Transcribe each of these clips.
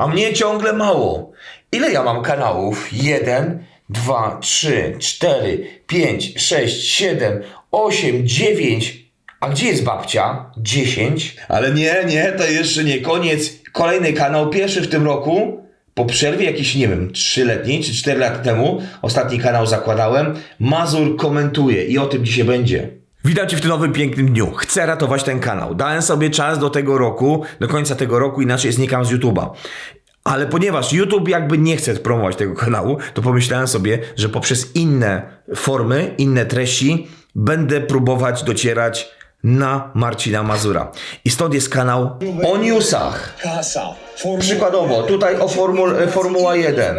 A mnie ciągle mało. Ile ja mam kanałów? Jeden, dwa, trzy, cztery, pięć, sześć, siedem, osiem, dziewięć. A gdzie jest babcia? Dziesięć. Ale nie, nie, to jeszcze nie koniec. Kolejny kanał, pierwszy w tym roku. Po przerwie jakiś, nie wiem, trzyletniej czy cztery lata temu, ostatni kanał zakładałem, Mazur komentuje i o tym dzisiaj będzie. Witam Cię w tym nowym pięknym dniu. Chcę ratować ten kanał. Dałem sobie czas do tego roku, do końca tego roku, inaczej znikam z YouTube'a. Ale ponieważ YouTube jakby nie chce promować tego kanału, to pomyślałem sobie, że poprzez inne formy, inne treści będę próbować docierać na Marcina Mazura. I stąd jest kanał o newsach. Przykładowo, tutaj o Formul, Formuła 1.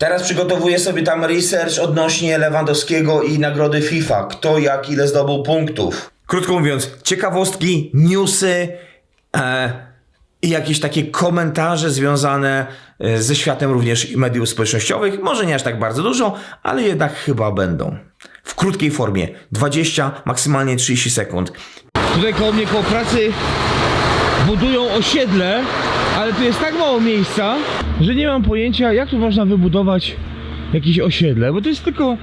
Teraz przygotowuję sobie tam research odnośnie Lewandowskiego i nagrody FIFA. Kto jak ile zdobył punktów. Krótko mówiąc, ciekawostki, newsy e, i jakieś takie komentarze związane e, ze światem również mediów społecznościowych. Może nie aż tak bardzo dużo, ale jednak chyba będą. W krótkiej formie 20, maksymalnie 30 sekund. Tutaj koło mnie, koło pracy budują osiedle, ale tu jest tak mało miejsca, że nie mam pojęcia jak tu można wybudować jakieś osiedle, bo to jest tylko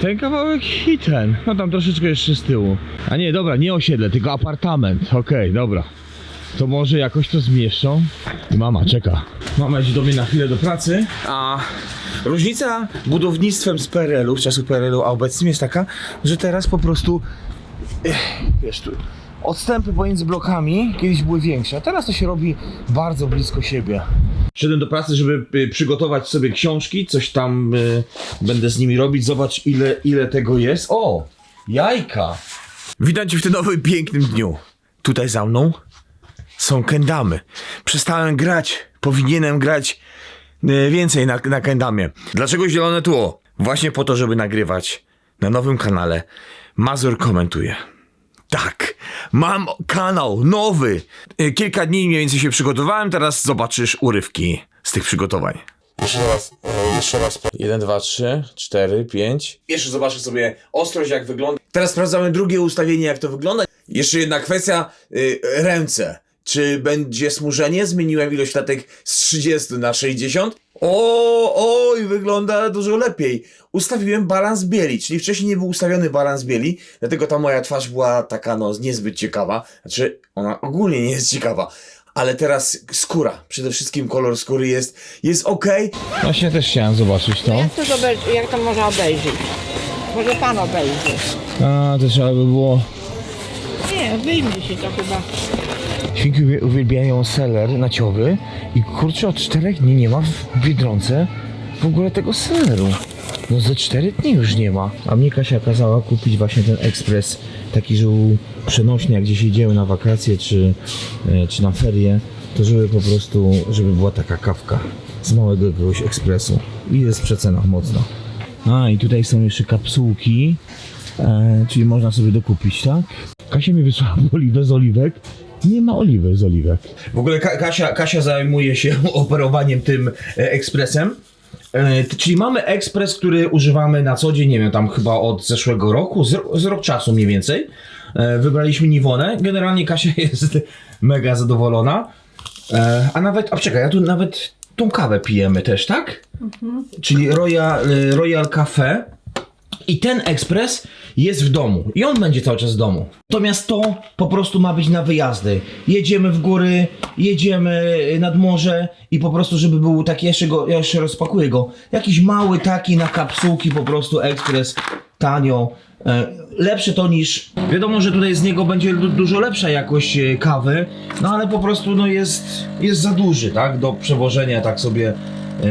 ten kawałek i ten. No tam troszeczkę jeszcze z tyłu. A nie, dobra, nie osiedle, tylko apartament. Okej, dobra. To może jakoś to zmieszczą. Mama czeka. Mama idzie do mnie na chwilę do pracy. A różnica budownictwem z PRL-u, z czasów PRL-u, a obecnym jest taka, że teraz po prostu eh, wiesz tu, odstępy pomiędzy blokami kiedyś były większe, a teraz to się robi bardzo blisko siebie. Szedłem do pracy, żeby y, przygotować sobie książki, coś tam y, będę z nimi robić. Zobacz ile, ile tego jest. O, jajka. Witam Cię w tym nowym pięknym dniu. Tutaj za mną są kendamy. Przestałem grać, powinienem grać e, więcej na, na kendamie. Dlaczego zielone tło? Właśnie po to, żeby nagrywać na nowym kanale. Mazur komentuje. Tak, mam kanał nowy. E, Kilka dni mniej więcej się przygotowałem, teraz zobaczysz urywki z tych przygotowań. Jeszcze raz, e, jeszcze raz. 1, 2, 3, 4, 5. Jeszcze zobaczę sobie ostrość, jak wygląda. Teraz sprawdzamy drugie ustawienie, jak to wygląda. Jeszcze jedna kwestia, y, ręce. Czy będzie smużenie? Zmieniłem ilość latek z 30 na 60. O, oj, wygląda dużo lepiej. Ustawiłem balans bieli, czyli wcześniej nie był ustawiony balans bieli, dlatego ta moja twarz była taka, no, niezbyt ciekawa. Znaczy, ona ogólnie nie jest ciekawa. Ale teraz skóra, przede wszystkim kolor skóry jest, jest ok. Właśnie też chciałem zobaczyć to. Jak to, zobe- jak to można obejrzeć? Może pan obejrzy. A, to trzeba by było Nie, wyjmie się to chyba. Świnki uwie- uwielbiają seler naciowy i kurczę od czterech dni nie ma w Biedronce w ogóle tego seleru. No ze cztery dni już nie ma. A mnie Kasia kazała kupić właśnie ten ekspres, taki, że był przenośny, jak gdzieś jedziemy na wakacje czy, e, czy na ferie, to żeby po prostu, żeby była taka kawka z małego jakiegoś ekspresu. I jest w przecenach mocno. A i tutaj są jeszcze kapsułki, e, czyli można sobie dokupić, tak? Kasia mi wysłała oliwę z oliwek. Nie ma oliwy z oliwek. W ogóle Ka- Kasia, Kasia zajmuje się operowaniem tym e, ekspresem. E, czyli mamy ekspres, który używamy na co dzień, nie wiem, tam chyba od zeszłego roku, z, z rok czasu mniej więcej. E, wybraliśmy Niwonę. Generalnie Kasia jest mega zadowolona. E, a nawet, a czekaj, a tu nawet tą kawę pijemy też, tak? Czyli Royal, e, Royal Cafe. I ten ekspres jest w domu i on będzie cały czas w domu. Natomiast to po prostu ma być na wyjazdy. Jedziemy w góry, jedziemy nad morze i po prostu, żeby był taki, jeszcze go, ja jeszcze rozpakuję go, jakiś mały taki na kapsułki po prostu ekspres, tanio. E, lepszy to niż, wiadomo, że tutaj z niego będzie du- dużo lepsza jakość e, kawy, no ale po prostu no jest, jest za duży, tak, do przewożenia tak sobie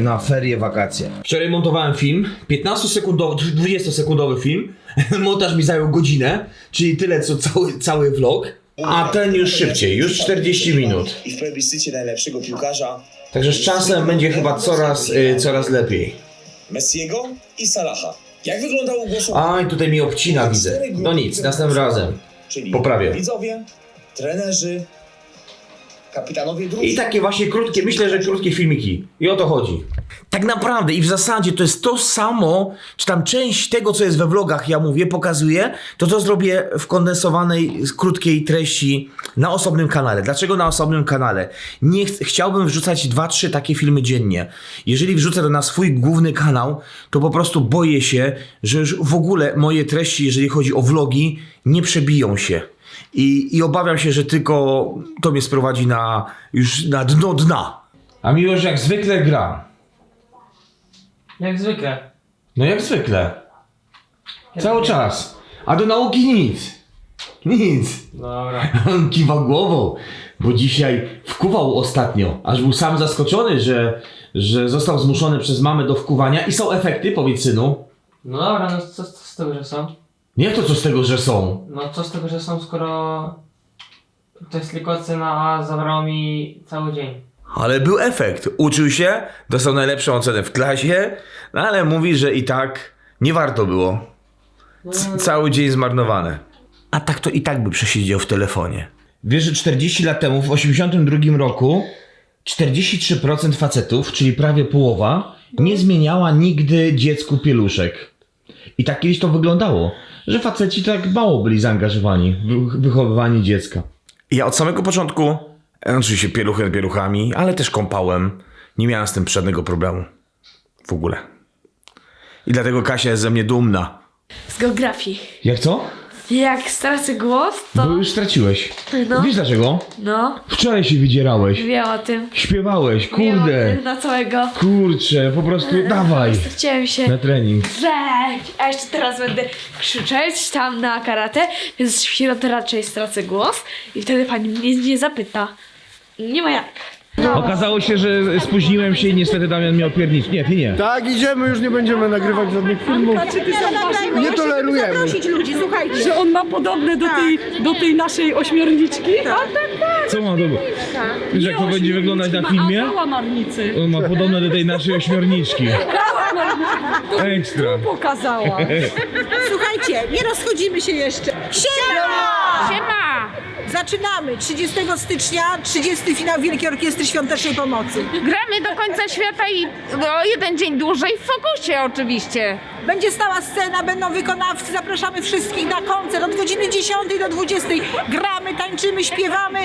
na ferie, wakacje. Wczoraj montowałem film, 15-sekundowy, 20-sekundowy film. Montaż mi zajął godzinę, czyli tyle co cały, cały vlog. A ten już szybciej, już 40 minut. I w plebiscycie najlepszego piłkarza Także z czasem będzie chyba coraz, y, coraz lepiej. Messiego i Salaha. Jak wyglądało głosowanie? A i tutaj mi obcina widzę. No nic, następnym razem. Czyli poprawię. widzowie, trenerzy kapitanowie dróg. I takie właśnie krótkie, myślę, że krótkie filmiki. I o to chodzi. Tak naprawdę i w zasadzie to jest to samo, czy tam część tego, co jest we vlogach, ja mówię, pokazuję, to to zrobię w kondensowanej, krótkiej treści na osobnym kanale. Dlaczego na osobnym kanale? Nie ch- chciałbym wrzucać 2-3 takie filmy dziennie. Jeżeli wrzucę to na swój główny kanał, to po prostu boję się, że już w ogóle moje treści, jeżeli chodzi o vlogi, nie przebiją się. I, I obawiam się, że tylko to mnie sprowadzi na już na dno dna. A Miłosz jak zwykle gra. Jak zwykle. No jak zwykle. Cały czas. A do nauki nic. Nic. Dobra. On kiwa głową, bo dzisiaj wkuwał ostatnio. Aż był sam zaskoczony, że, że został zmuszony przez mamę do wkuwania. I są efekty, powiedz synu. No dobra, no co, co z tego, że są? Nie to co z tego, że są. No co z tego, że są, skoro to jest tylko ocena, a zabrało mi cały dzień. Ale był efekt. Uczył się, dostał najlepszą ocenę w klasie, no ale mówi, że i tak nie warto było. C- cały dzień zmarnowany. A tak to i tak by przesiedział w telefonie. Wiesz, że 40 lat temu, w 82 roku, 43% facetów, czyli prawie połowa, nie zmieniała nigdy dziecku pieluszek. I tak kiedyś to wyglądało, że faceci tak mało byli zaangażowani w wychowywanie dziecka. Ja od samego początku, e, oczywiście pieluchy pieluchami, ale też kąpałem. Nie miałem z tym żadnego problemu. W ogóle. I dlatego Kasia jest ze mnie dumna. Z geografii. Jak co? Jak stracę głos, Bo to. już straciłeś. No. Wiesz dlaczego? No, Wczoraj się wydzierałeś. wiem o tym. Śpiewałeś, Wiem o kurde. tym na całego. Kurczę, po prostu dawaj. Chciałem się Na trening. grzeć, a jeszcze teraz będę krzyczeć tam na karate, więc w środę raczej stracę głos i wtedy pani mnie nie zapyta. Nie ma jak. Okazało się, że spóźniłem się i niestety Damian miał piernicz. Nie, ty nie. Tak, idziemy, już nie będziemy nagrywać żadnych filmów. Nie tolerujemy. Zaprosić ludzi, słuchajcie. że on ma podobne do tej, do tej naszej ośmiorniczki. Co ma do... Wiesz jak to będzie wyglądać na filmie? Ma kałamarnicy. On ma podobne do tej naszej ośmiorniczki. Ekstra. Pokazała. Słuchajcie, nie rozchodzimy się jeszcze. Zaczynamy. 30 stycznia, 30 finał Wielkiej Orkiestry Świątecznej Pomocy. Gramy do końca świata i o jeden dzień dłużej w fokusie oczywiście. Będzie stała scena, będą wykonawcy, zapraszamy wszystkich na koncert od godziny 10 do 20. Gramy, tańczymy, śpiewamy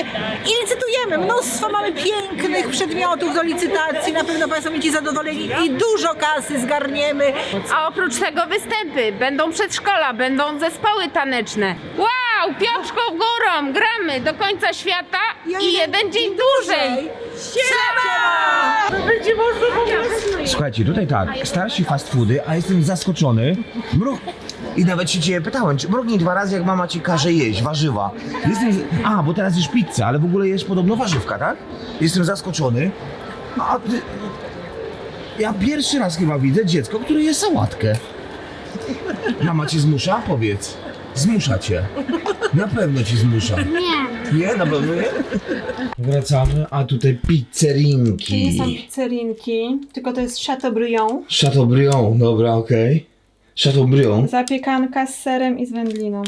i licytujemy. Mnóstwo mamy pięknych przedmiotów do licytacji, na pewno Państwo będziecie zadowoleni i dużo kasy zgarniemy. A oprócz tego występy, będą przedszkola, będą zespoły taneczne. Wow, pioczką górą, gramy do końca świata i jeden dzień dłużej. Siema! Słuchajcie, tutaj tak, starsi fast foody, a jestem zaskoczony. Mrug... I nawet się ciebie pytałem, czy mrugnij dwa razy, jak mama ci każe jeść warzywa. Jestem... z- A, bo teraz jesz pizzę, ale w ogóle jesz podobno warzywka, tak? Jestem zaskoczony. A ty... Ja pierwszy raz chyba widzę dziecko, które je sałatkę. Mama cię zmusza? Powiedz. Zmusza cię. Na pewno cię zmusza. Nie. Nie? Na pewno nie? Wracamy, a tutaj pizzerinki. To nie są pizzerinki, tylko to jest Chateaubriand. Chateaubriand, dobra, okej. Chateaubriand. Zapiekanka z serem i z wędliną.